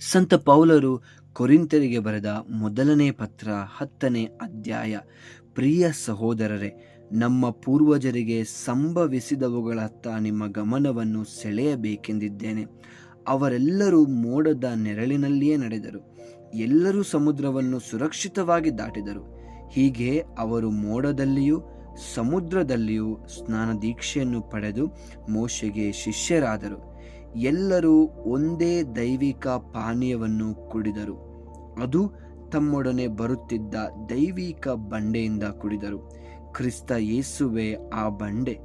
ಸಂತ ಪೌಲರು ಕೊರಿಂತರಿಗೆ ಬರೆದ ಮೊದಲನೇ ಪತ್ರ ಹತ್ತನೇ ಅಧ್ಯಾಯ. ಪ್ರಿಯ ಸಹೋದರರೇ, ನಮ್ಮ ಪೂರ್ವಜರಿಗೆ ಸಂಭವಿಸಿದವುಗಳತ್ತ ನಿಮ್ಮ ಗಮನವನ್ನು ಸೆಳೆಯಬೇಕೆಂದಿದ್ದೇನೆ. ಅವರೆಲ್ಲರೂ ಮೋಡದ ನೆರಳಿನಲ್ಲಿಯೇ ನಡೆದರು. ಎಲ್ಲರೂ ಸಮುದ್ರವನ್ನು ಸುರಕ್ಷಿತವಾಗಿ ದಾಟಿದರು. ಹೀಗೆ ಅವರು ಮೋಡದಲ್ಲಿಯೂ ಸಮುದ್ರದಲ್ಲಿಯೂ ಸ್ನಾನ ದೀಕ್ಷೆಯನ್ನು ಪಡೆದು ಮೋಶೆಗೆ ಶಿಷ್ಯರಾದರು. ಎಲ್ಲರೂ ಒಂದೇ ದೈವಿಕ ಪಾನೀಯವನ್ನು ಕುಡಿದರು. ಅದು ತಮ್ಮೊಡನೆ ಬರುತ್ತಿದ್ದ ದೈವಿಕ ಬಂಡೆಯಿಂದ ಕುಡಿದರು. ಕ್ರಿಸ್ತ ಯೇಸುವೆ ಆ ಬಂಡೆ.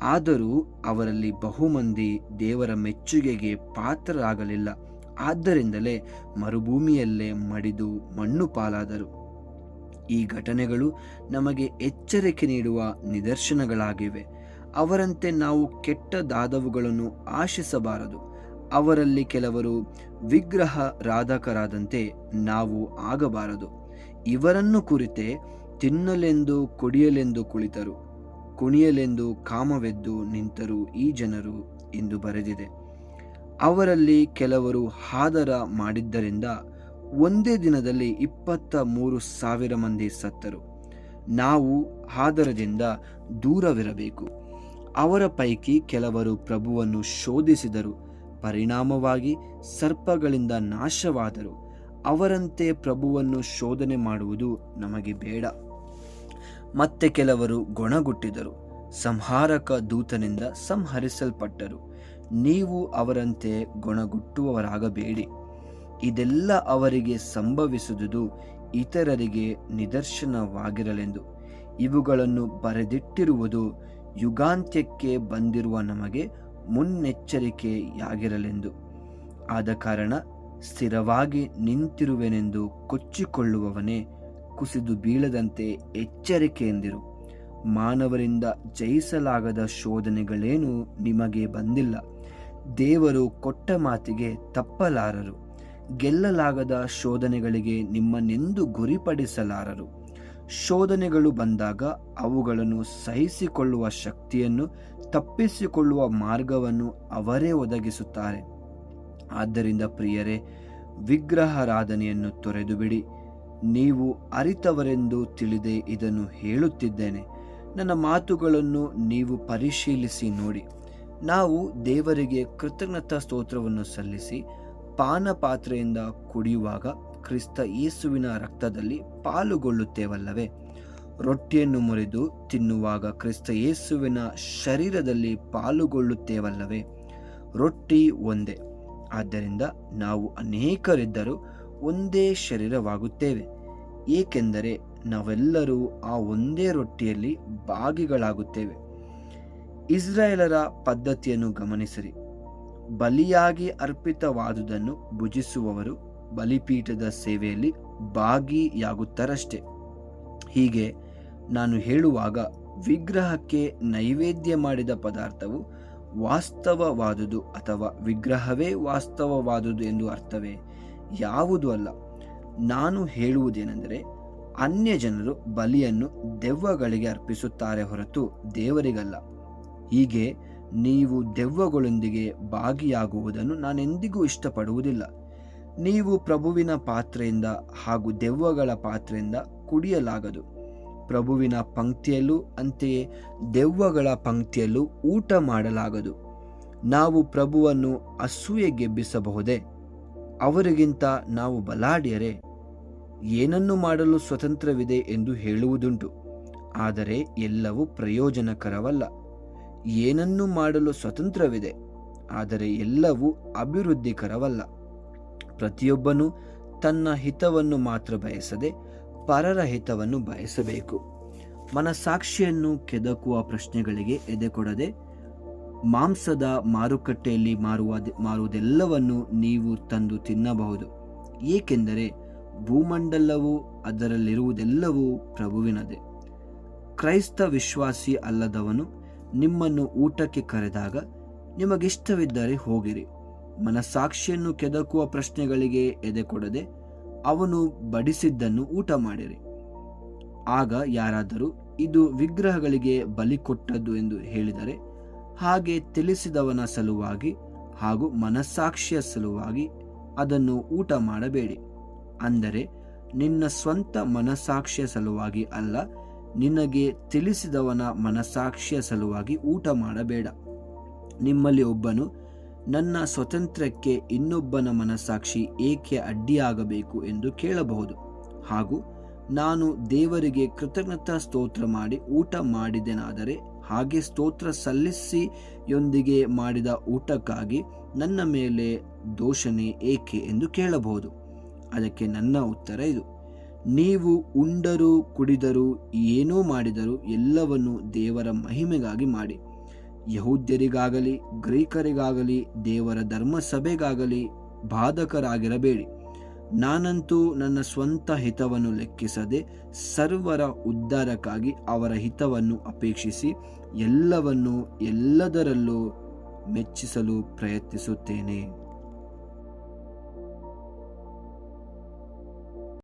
ಆದರೂ ಅವರಲ್ಲಿ ಬಹುಮಂದಿ ದೇವರ ಮೆಚ್ಚುಗೆಗೆ ಪಾತ್ರರಾಗಲಿಲ್ಲ. ಆದ್ದರಿಂದಲೇ ಮರುಭೂಮಿಯಲ್ಲೇ ಮಡಿದು ಮಣ್ಣು ಪಾಲಾದರು. ಈ ಘಟನೆಗಳು ನಮಗೆ ಎಚ್ಚರಿಕೆ ನೀಡುವ ನಿದರ್ಶನಗಳಾಗಿವೆ. ಅವರಂತೆ ನಾವು ಕೆಟ್ಟದಾದವುಗಳನ್ನು ಆಶಿಸಬಾರದು. ಅವರಲ್ಲಿ ಕೆಲವರು ವಿಗ್ರಹ ರಾಧಕರಾದಂತೆ ನಾವು ಆಗಬಾರದು. ಇವರನ್ನು ಕುರಿತೆ ತಿನ್ನಲೆಂದು ಕುಡಿಯಲೆಂದು ಕುಳಿತರು, ಕುಣಿಯಲೆಂದು ಕಾಮವೆದ್ದು ನಿಂತರು ಈ ಜನರು ಎಂದು ಬರೆದಿದೆ. ಅವರಲ್ಲಿ ಕೆಲವರು ಹಾದರ ಮಾಡಿದ್ದರಿಂದ ಒಂದೇ ದಿನದಲ್ಲಿ ಇಪ್ಪತ್ತ ಮೂರು ಸಾವಿರ ಮಂದಿ ಸತ್ತರು. ನಾವು ಹಾದರದಿಂದ ದೂರವಿರಬೇಕು. ಅವರ ಪೈಕಿ ಕೆಲವರು ಪ್ರಭುವನ್ನು ಶೋಧಿಸಿದರು. ಪರಿಣಾಮವಾಗಿ ಸರ್ಪಗಳಿಂದ ನಾಶವಾದರು. ಅವರಂತೆ ಪ್ರಭುವನ್ನು ಶೋಧನೆ ಮಾಡುವುದು ನಮಗೆ ಬೇಡ. ಮತ್ತೆ ಕೆಲವರು ಗೊಣಗುಟ್ಟಿದರು. ಸಂಹಾರಕ ದೂತನಿಂದ ಸಂಹರಿಸಲ್ಪಟ್ಟರು. ನೀವು ಅವರಂತೆ ಗೊಣಗುಟ್ಟುವವರಾಗಬೇಡಿ. ಇದೆಲ್ಲ ಅವರಿಗೆ ಸಂಭವಿಸುವುದು ಇತರರಿಗೆ ನಿದರ್ಶನವಾಗಿರಲೆಂದು. ಇವುಗಳನ್ನು ಬರೆದಿಟ್ಟಿರುವುದು ಯುಗಾಂತ್ಯಕ್ಕೆ ಬಂದಿರುವ ನಮಗೆ ಮುನ್ನೆಚ್ಚರಿಕೆಯಾಗಿರಲೆಂದು. ಆದ ಕಾರಣ ಸ್ಥಿರವಾಗಿ ನಿಂತಿರುವೆನೆಂದು ಕೊಚ್ಚಿಕೊಳ್ಳುವವನೇ ಕುಸಿದು ಬೀಳದಂತೆ ಎಚ್ಚರಿಕೆಯೆಂದಿರು. ಮಾನವರಿಂದ ಜಯಿಸಲಾಗದ ಶೋಧನೆಗಳೇನೂ ನಿಮಗೆ ಬಂದಿಲ್ಲ. ದೇವರು ಕೊಟ್ಟ ಮಾತಿಗೆ ತಪ್ಪಲಾರರು. ಗೆಲ್ಲಲಾಗದ ಶೋಧನೆಗಳಿಗೆ ನಿಮ್ಮನ್ನೆಂದು ಗುರಿಪಡಿಸಲಾರರು. ಶೋಧನೆಗಳು ಬಂದಾಗ ಅವುಗಳನ್ನು ಸಹಿಸಿಕೊಳ್ಳುವ ಶಕ್ತಿಯನ್ನು, ತಪ್ಪಿಸಿಕೊಳ್ಳುವ ಮಾರ್ಗವನ್ನು ಅವರೇ ಒದಗಿಸುತ್ತಾರೆ. ಆದ್ದರಿಂದ ಪ್ರಿಯರೇ, ವಿಗ್ರಹಾರಾಧನೆಯನ್ನು ತೊರೆದು ಬಿಡಿ ನೀವು ಅರಿತವರೆಂದು ತಿಳಿದೆ ಇದನ್ನು ಹೇಳುತ್ತಿದ್ದೇನೆ. ನನ್ನ ಮಾತುಗಳನ್ನು ನೀವು ಪರಿಶೀಲಿಸಿ ನೋಡಿ. ನಾವು ದೇವರಿಗೆ ಕೃತಜ್ಞತಾ ಸ್ತೋತ್ರವನ್ನು ಸಲ್ಲಿಸಿ, ಪಾನಪಾತ್ರೆಯಿಂದ ಕುಡಿಯುವಾಗ ಕ್ರಿಸ್ತ ಯೇಸುವಿನ ರಕ್ತದಲ್ಲಿ ಪಾಲುಗೊಳ್ಳುತ್ತೇವಲ್ಲವೇ? ರೊಟ್ಟಿಯನ್ನು ಮುರಿದು ತಿನ್ನುವಾಗ ಕ್ರಿಸ್ತ ಯೇಸುವಿನ ಶರೀರದಲ್ಲಿ ಪಾಲುಗೊಳ್ಳುತ್ತೇವಲ್ಲವೇ? ರೊಟ್ಟಿ ಒಂದೇ. ಆದ್ದರಿಂದ ನಾವು ಅನೇಕರಿದ್ದರೂ ಒಂದೇ ಶರೀರವಾಗುತ್ತೇವೆ. ಏಕೆಂದರೆ ನಾವೆಲ್ಲರೂ ಆ ಒಂದೇ ರೊಟ್ಟಿಯಲ್ಲಿ ಭಾಗಿಗಳಾಗುತ್ತೇವೆ. ಇಸ್ರಾಯೇಲರ ಪದ್ಧತಿಯನ್ನು ಗಮನಿಸಿರಿ. ಬಲಿಯಾಗಿ ಅರ್ಪಿತವಾದುದನ್ನು ಭುಜಿಸುವವರು ಬಲಿಪೀಠದ ಸೇವೆಯಲ್ಲಿ ಭಾಗಿಯಾಗುತ್ತಾರಷ್ಟೆ. ಹೀಗೆ ನಾನು ಹೇಳುವಾಗ ವಿಗ್ರಹಕ್ಕೆ ನೈವೇದ್ಯ ಮಾಡಿದ ಪದಾರ್ಥವು ವಾಸ್ತವವಾದುದು ಅಥವಾ ವಿಗ್ರಹವೇ ವಾಸ್ತವವಾದುದು ಎಂದು ಅರ್ಥವೇ ಯಾವುದು ಅಲ್ಲ. ನಾನು ಹೇಳುವುದೇನೆಂದರೆ ಅನ್ಯ ಜನರು ಬಲಿಯನ್ನು ದೆವ್ವಗಳಿಗೆ ಅರ್ಪಿಸುತ್ತಾರೆ ಹೊರತು ದೇವರಿಗಲ್ಲ. ಹೀಗೆ ನೀವು ದೆವ್ವಗಳೊಂದಿಗೆ ಭಾಗಿಯಾಗುವುದನ್ನು ನಾನೆಂದಿಗೂ ಇಷ್ಟಪಡುವುದಿಲ್ಲ. ನೀವು ಪ್ರಭುವಿನ ಪಾತ್ರೆಯಿಂದ ಹಾಗೂ ದೆವ್ವಗಳ ಪಾತ್ರೆಯಿಂದ ಕುಡಿಯಲಾಗದು. ಪ್ರಭುವಿನ ಪಂಕ್ತಿಯಲ್ಲೂ ಅಂತೆಯೇ ದೆವ್ವಗಳ ಪಂಕ್ತಿಯಲ್ಲೂ ಊಟ ಮಾಡಲಾಗದು. ನಾವು ಪ್ರಭುವನ್ನು ಅಸೂಯೆಗೆಬ್ಬಿಸಬಹುದೇ ಅವರಿಗಿಂತ ನಾವು ಬಲಾಢ್ಯರೇ? ಏನನ್ನು ಮಾಡಲು ಸ್ವತಂತ್ರವಿದೆ ಎಂದು ಹೇಳುವುದುಂಟು. ಆದರೆ ಎಲ್ಲವೂ ಪ್ರಯೋಜನಕರವಲ್ಲ. ಏನನ್ನು ಮಾಡಲು ಸ್ವತಂತ್ರವಿದೆ? ಆದರೆ ಎಲ್ಲವೂ ಅಭಿವೃದ್ಧಿಕರವಲ್ಲ. ಪ್ರತಿಯೊಬ್ಬನೂ ತನ್ನ ಹಿತವನ್ನು ಮಾತ್ರ ಬಯಸದೆ ಪರರ ಹಿತವನ್ನು ಬಯಸಬೇಕು. ಮನಸಾಕ್ಷಿಯನ್ನು ಕೆದಕುವ ಪ್ರಶ್ನೆಗಳಿಗೆ ಎದೆಕೊಡದೆ ಮಾಂಸದ ಮಾರುಕಟ್ಟೆಯಲ್ಲಿ ಮಾರುವ ಮಾರುವುದೆಲ್ಲವನ್ನು ನೀವು ತಂದು ತಿನ್ನಬಹುದು. ಏಕೆಂದರೆ ಭೂಮಂಡಲವು ಅದರಲ್ಲಿರುವುದೆಲ್ಲವೂ ಪ್ರಭುವಿನದೆ. ಕ್ರೈಸ್ತ ವಿಶ್ವಾಸಿ ಅಲ್ಲದವನು ನಿಮ್ಮನ್ನು ಊಟಕ್ಕೆ ಕರೆದಾಗ ನಿಮಗಿಷ್ಟವಿದ್ದರೆ ಹೋಗಿರಿ. ಮನಸಾಕ್ಷಿಯನ್ನು ಕೆದಕುವ ಪ್ರಶ್ನೆಗಳಿಗೆ ಎದೆ ಕೊಡದೆ ಅವನು ಬಡಿಸಿದ್ದನ್ನು ಊಟ ಮಾಡಿರಿ. ಆಗ ಯಾರಾದರೂ ಇದು ವಿಗ್ರಹಗಳಿಗೆ ಬಲಿ ಕೊಟ್ಟದ್ದು ಎಂದು ಹೇಳಿದರೆ ಹಾಗೆ ತಿಳಿಸಿದವನ ಸಲುವಾಗಿ ಹಾಗೂ ಮನಸ್ಸಾಕ್ಷಿಯ ಸಲುವಾಗಿ ಅದನ್ನು ಊಟ ಮಾಡಬೇಡಿ. ಅಂದರೆ ನಿನ್ನ ಸ್ವಂತ ಮನಸ್ಸಾಕ್ಷಿಯ ಸಲುವಾಗಿ ಅಲ್ಲ, ನಿನಗೆ ತಿಳಿಸಿದವನ ಮನಸ್ಸಾಕ್ಷಿಯ ಸಲುವಾಗಿ ಊಟ ಮಾಡಬೇಡ. ನಿಮ್ಮಲ್ಲಿ ಒಬ್ಬನು ನನ್ನ ಸ್ವತಂತ್ರಕ್ಕೆ ಇನ್ನೊಬ್ಬನ ಮನಸ್ಸಾಕ್ಷಿ ಏಕೆ ಅಡ್ಡಿಯಾಗಬೇಕು ಎಂದು ಕೇಳಬಹುದು. ಹಾಗೂ ನಾನು ದೇವರಿಗೆ ಕೃತಜ್ಞತಾ ಸ್ತೋತ್ರ ಮಾಡಿ ಊಟ ಮಾಡಿದೆನಾದರೆ ಹಾಗೆ ಸ್ತೋತ್ರ ಸಲ್ಲಿಸಿಯೊಂದಿಗೆ ಮಾಡಿದ ಊಟಕ್ಕಾಗಿ ನನ್ನ ಮೇಲೆ ದೋಷಣೆ ಏಕೆ ಎಂದು ಕೇಳಬಹುದು. ಅದಕ್ಕೆ ನನ್ನ ಉತ್ತರ ಇದು. ನೀವು ಉಂಡರೂ ಕುಡಿದರೂ ಏನೂ ಮಾಡಿದರೂ ಎಲ್ಲವನ್ನು ದೇವರ ಮಹಿಮೆಗಾಗಿ ಮಾಡಿ. ಯಹೂದ್ಯರಿಗಾಗಲಿ, ಗ್ರೀಕರಿಗಾಗಲಿ, ದೇವರ ಧರ್ಮಸಭೆಗಾಗಲಿ ಬಾಧಕರಾಗಿರಬೇಡಿ. ನಾನಂತೂ ನನ್ನ ಸ್ವಂತ ಹಿತವನ್ನು ಲೆಕ್ಕಿಸದೆ ಸರ್ವರ ಉದ್ಧಾರಕ್ಕಾಗಿ ಅವರ ಹಿತವನ್ನು ಅಪೇಕ್ಷಿಸಿ ಎಲ್ಲವನ್ನು ಎಲ್ಲದರಲ್ಲೂ ಮೆಚ್ಚಿಸಲು ಪ್ರಯತ್ನಿಸುತ್ತೇನೆ.